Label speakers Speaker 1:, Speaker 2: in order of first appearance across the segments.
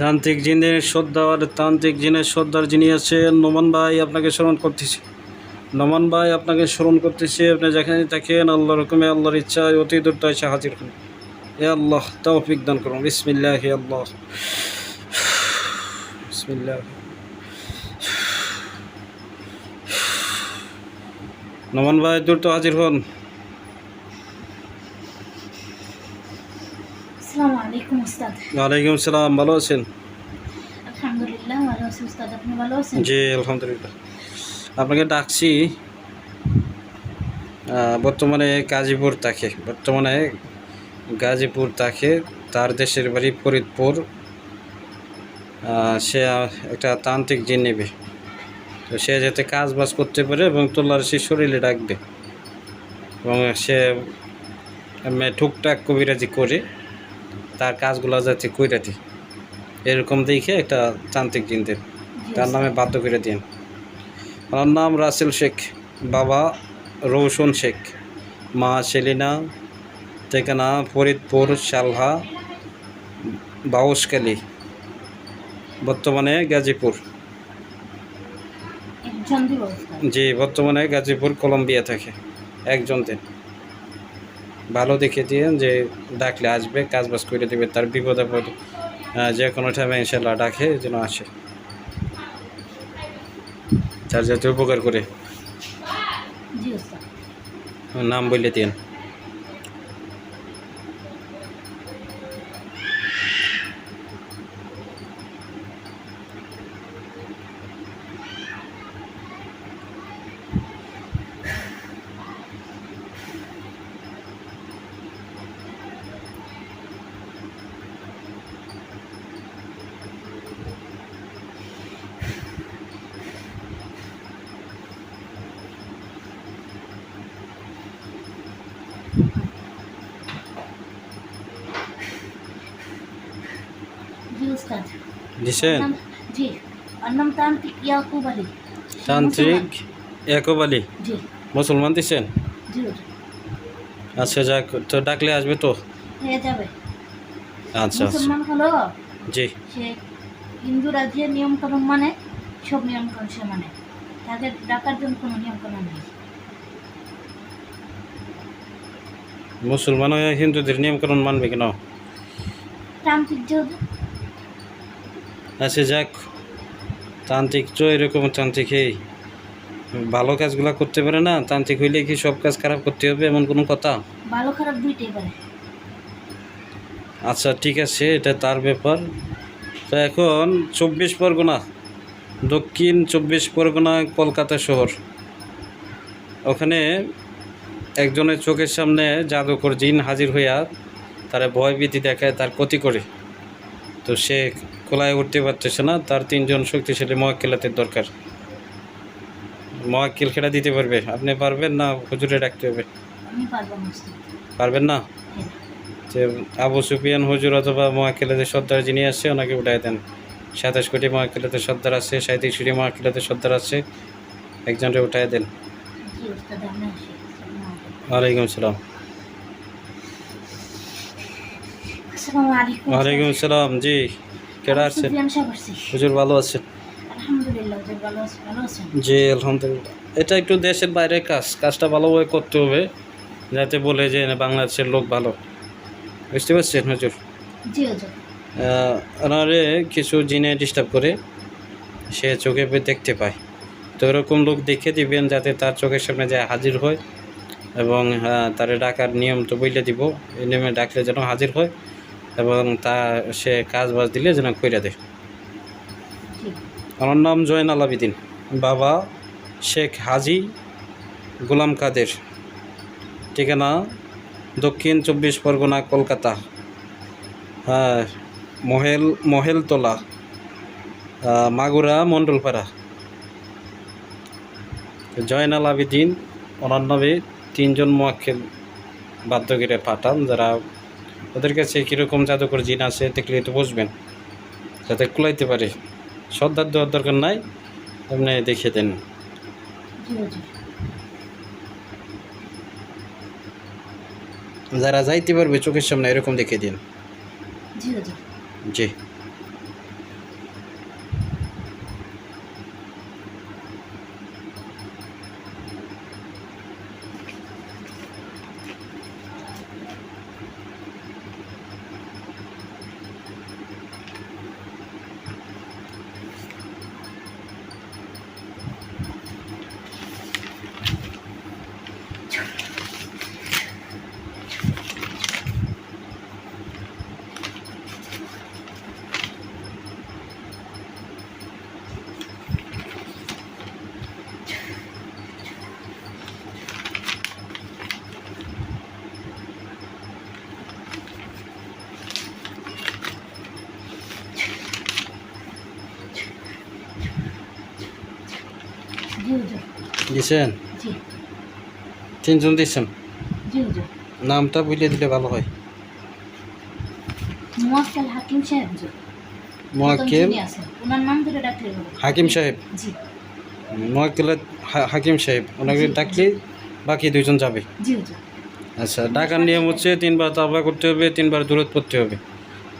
Speaker 1: তান্ত্রিক জিনের শ্রদ্ধার, তান্ত্রিক জিনের শ্রদ্ধার যিনি আছেন, নোমান ভাই আপনাকে স্মরণ করতেছি। নোমান ভাই আপনাকে স্মরণ করতেছি, আপনি যেখানে থাকেন আল্লাহ রকমে আল্লাহর ইচ্ছায় অতি দ্রুত এসে হাজির হন। এ আল্লাহ, তৌফিক দান করুন। বিসমিল্লাহ হে আল্লাহ। বিসমিল্লাহ। নোমান ভাই, দ্রুত হাজির হন
Speaker 2: আসসালামু আলাইকুম উস্তাদ
Speaker 1: ওয়ালাইকুম আসসালাম ভালো আছেন?
Speaker 2: আলহামদুলিল্লাহ ভালো আছি উস্তাদ। আপনি ভালো আছেন?
Speaker 1: জি আলহামদুলিল্লাহ। আপনাকে ডাকছি বর্তমানে গাজীপুর তাকে বর্তমানে গাজীপুর তাকে তার দেশের বাড়ি ফরিদপুর। সে একটা তান্ত্রিক জিন নেবে। তো সে যাতে কাজ বাজ করতে পারে এবং তোলার সে শরীরে ডাকবে। এবং সে টুকটাক কবিরাজি করে। তার কাজগুলো যাচ্ছে কইরা দিই এরকম দেখে একটা তান্ত্রিক জিন দেন তার নামে বাধ্য করে দিন। আমার নাম রাসেল শেখ বাবা রৌশন শেখ মা সেলিনা ঠিকানা ফরিদপুর সালহা বাউসকালী বর্তমানে গাজীপুর। জি বর্তমানে গাজীপুর কলম্বিয়া থাকে। একজন দেন। ভালো দেখে দিয়েন যে ডাকলে আসবে কাজ বাজ করে দেবে তার বিপদে পদ যে কোনো টাইমে ইনশাল্লাহ ডাকে যেন আসে। তার যাতে উপকার করে। নাম বললে দিন
Speaker 2: উস্তাদ
Speaker 1: দিছেন
Speaker 2: জি আর নাম তান্ত্রিক ইয়াকুব আলী
Speaker 1: তান্ত্রিক একব আলী
Speaker 2: জি
Speaker 1: মুসলমান দিছেন
Speaker 2: জি
Speaker 1: আচ্ছা যাক তো ডাকলে আসবে তো
Speaker 2: হয়ে যাবে
Speaker 1: আচ্ছা
Speaker 2: মুসলমান হলো
Speaker 1: জি
Speaker 2: সে হিন্দু রাজ্যের নিয়ম কানুন মানে সব সে মানে তাদের ডাকার জন্য কোনো নিয়ম কানুন নেই
Speaker 1: মুসলমান হয়ে হিন্দুদের নিয়মকানুন মানবে কেন
Speaker 2: তান্ত্রিক যেহেতু
Speaker 1: আচ্ছা যাক। তান্ত্রিক তো এরকম তান্ত্রিক এই ভালো কাজগুলো করতে পারে না তান্ত্রিক হইলে কি সব কাজ খারাপ করতে হবে এমন কোনো কথা?
Speaker 2: ভালো খারাপ দুইটাই পারে।
Speaker 1: আচ্ছা ঠিক আছে এটা তার ব্যাপার। তো এখন চব্বিশ পরগনা দক্ষিণ চব্বিশ পরগনা কলকাতা শহর। ওখানে একজনের চোখের সামনে জাদুকর জিন হাজির হইয়া তারা ভয়ভীতি দেখায় তার ক্ষতি করে। তো সে কোলায় উঠতে পারতেছে না তার তিনজন শক্তিশালী মহাক্কেলাতের দরকার। মহাক্কেল খেলা দিতে পারবে আপনি পারবেন না হুজুরে ডাকতে হবে। পারবেন না?
Speaker 2: হ্যাঁ।
Speaker 1: যে আবু সুফিয়ান হুজুর অথবা মহাকিলাদের সর্দার যিনি আছে ওনাকে উঠাই দেন। সাতাশ কোটি মহাকিলাদের সর্দার আছে সাঁত্রিশ কোটি মহাকিলাদের সর্দার আছে একজনকে উঠাই দেন। ওয়ালাইকুম আসসালাম ওয়ালাইকুম আসসালাম জি। কেডা আছেন। হুজুর ভালো আছেন? জি আলহামদুলিল্লাহ। এটা একটু দেশের বাইরে কাজ। কাজটা ভালোভাবে করতে হবে যাতে বলে যে বাংলাদেশের লোক ভালো। বুঝতে পারছেন হুজুর? ওনারে কিছু জিনে ডিস্টার্ব করে সে চোখে দেখতে পায়। তো এরকম লোক দেখে দিবেন যাতে তার চোখের সামনে যায় হাজির হয় এবং তারে ডাকার নিয়ম তো বইলে দিব। এই নিয়মে ডাকলে যেন হাজির হয়। এবং তা সে কাজ বাজ দিলে যেন কইরা দেয়। আমার নাম জয়নাল আবিদিন। বাবা শেখ হাজি গোলাম কাদের। ঠিকানা দক্ষিণ চব্বিশ পরগনা, কলকাতা। হ্যাঁ মহেল, মহেলতলা মাগুরা, মণ্ডলপাড়া। তো জয়নাল আবিদিন, ওনার তিনজন মোয়াক্কেল বাধ্য করে পাঠান যারা ওদের কাছে কীরকম জাদুকর জিন আছে দেখলে একটু বুঝবেন। যাতে কুলাইতে পারে। শ্রদ্ধার দেওয়ার দরকার নাই আপনি দেখিয়ে দেন। যারা যাইতে পারবে চোখের সামনে এরকম দেখিয়ে দিন।
Speaker 2: জি।
Speaker 1: জি। দিছেন? তিনজন দিচ্ছেন নামটা বুঝলে দিলে ভালো হয়।
Speaker 2: হাকিম সাহেব
Speaker 1: মোয়াক্কেল হাকিম সাহেব? মোয়াক্কেল হাকিম সাহেব ওনাকে ডাকলে বাকি দুইজন যাবে? আচ্ছা ডাকার নিয়ম হচ্ছে তিনবার তাবা করতে হবে তিনবার দূরত পড়তে হবে।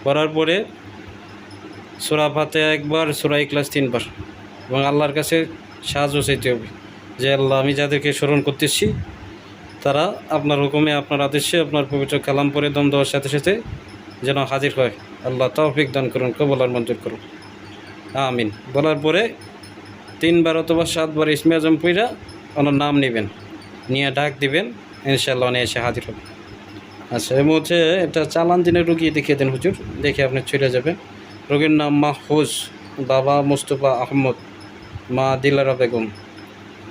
Speaker 1: করার পরে সোরা ফাতে একবার সোরা ক্লাস তিনবার। এবং আল্লাহর কাছে সাহায্য চাইতে হবে। যে আল্লাহ, আমি যাদেরকে স্মরণ করতেছি, তারা আপনার হুকুমে, আপনার আদেশে, আপনার পবিত্র কালাম পরে দম দেওয়ার সাথে সাথে যেন হাজির হয়। আল্লাহ তৌফিক দান করুন কবলার মঞ্জুর করুন। আমিন। বলার পরে তিনবার অথবা সাতবার ইসমে আজম পুইরা ওনার নাম নেবেন। নিয়ে ডাক দিবেন ইনশাল্লাহ উনি এসে হাজির হবে। আচ্ছা এবং হচ্ছে এটা চালান দিনের রুগী দেখিয়ে দেন হুজুর। দেখে আপনি চলে যাবেন। রোগীর নাম মাহফুজ, বাবা মুস্তফা আহমদ। মা দিলারা বেগম।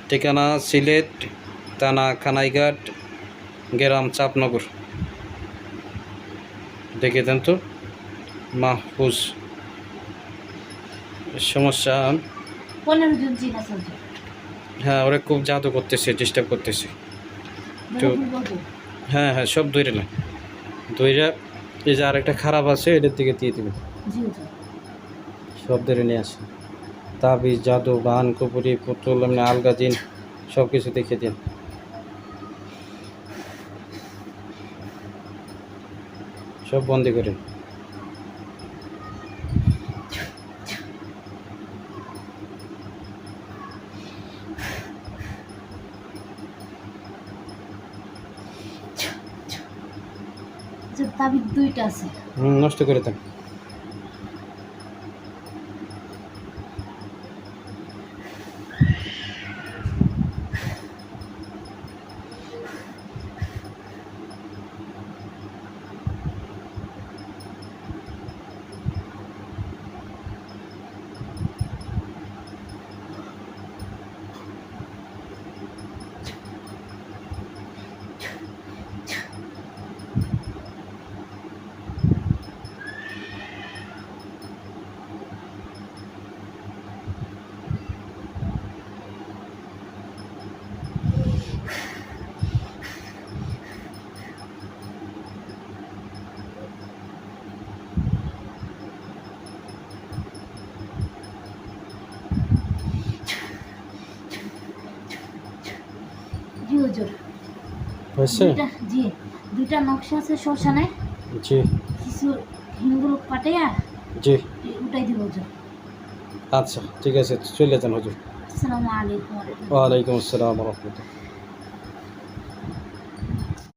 Speaker 1: ঠিকানা সিলেট থানা খানাইঘাট গ্রাম চাপনগর দেখে দেন তো মাহফুজ। সমস্যা? হ্যাঁ ওরা খুব জাদু করতেছে ডিস্টার্ব করতেছে। তো- হ্যাঁ হ্যাঁ সব দইরে না। দইরা এই যে আরেকটা খারাপ আছে এটার দিকে দিয়ে
Speaker 2: দেবে
Speaker 1: সব ধরে নিয়ে আসে তাবিজ জাদু বান কুপুরি পুতুল এমনি আলগা জিন সব কিছু দেখে দিন। সব বন্দি
Speaker 2: করে। তাবিজ দুইটা আছে।
Speaker 1: হুম নষ্ট করে দেন
Speaker 2: জি হুজুর
Speaker 1: হয়েছে?
Speaker 2: জি দুইটা নকশা আছে শ্মশানে।
Speaker 1: জি।
Speaker 2: কিছু হিন্দু লোক পাঠাইয়া
Speaker 1: জি।
Speaker 2: উঠাই দিব
Speaker 1: আচ্ছা ঠিক আছে চলে যান হুজুর।
Speaker 2: আসসালামু আলাইকুম ওয়া।
Speaker 1: ওয়ালাইকুম আসসালাম রহমতুল্লাহ।